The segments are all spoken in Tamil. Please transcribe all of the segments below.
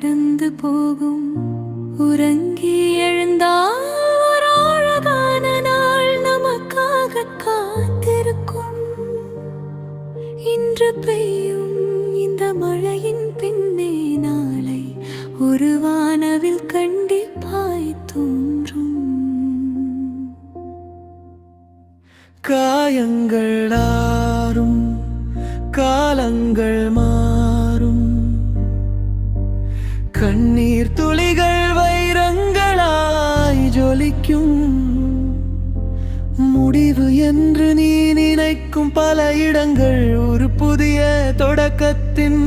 கடந்து போகும். உறங்கி எழுந்தால் ஒரு அழகான நாள் நமக்காக காத்திருக்கும். இன்று பெய்யும் இந்த மழையின் பின்னே நாளை ஒரு வானவில் கண்டிப்பாய் தோன்றும். காயங்கள் ஆறும் காலங்கள் என்று நீ நினைக்கும் பல இடங்கள் ஒரு புதிய தொடக்கத்தின்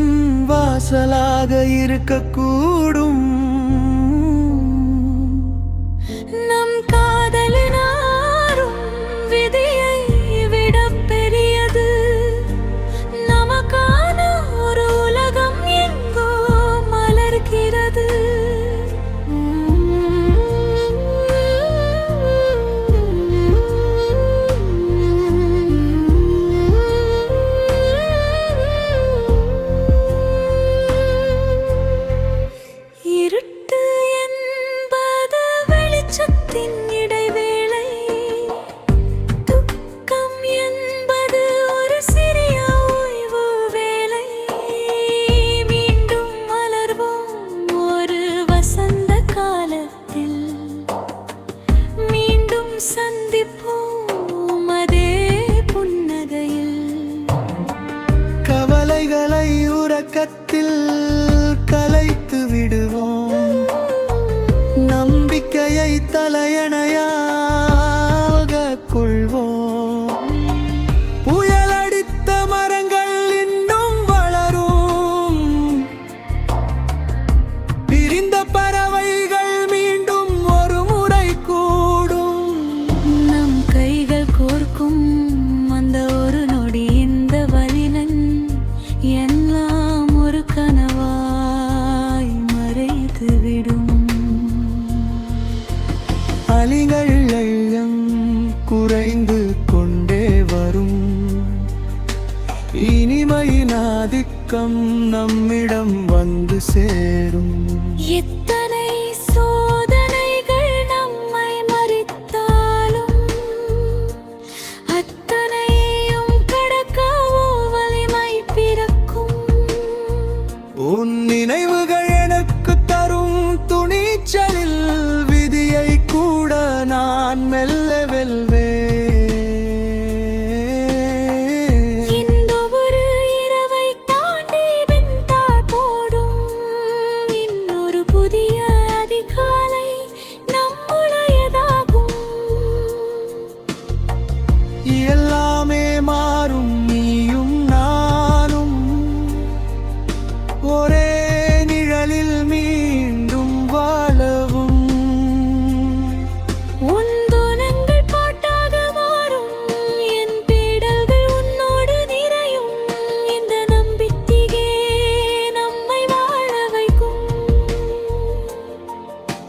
வாசலாக இருக்கக்கூடும். that பார்த்துவிடும் அலிகள் அழியம் குறைந்து கொண்டே வரும். இனிமையின் ஆதிக்கம் நம்மிடம் வந்து சேரும். எத்தனை நான் மெல்ல வெல்வே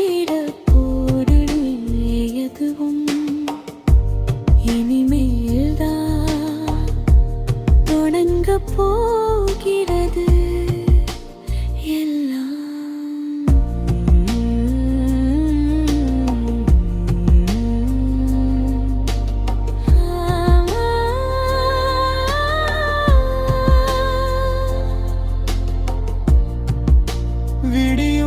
கிட போடுவே எதுவும் இனிமேல்தான் தொடங்க விடிய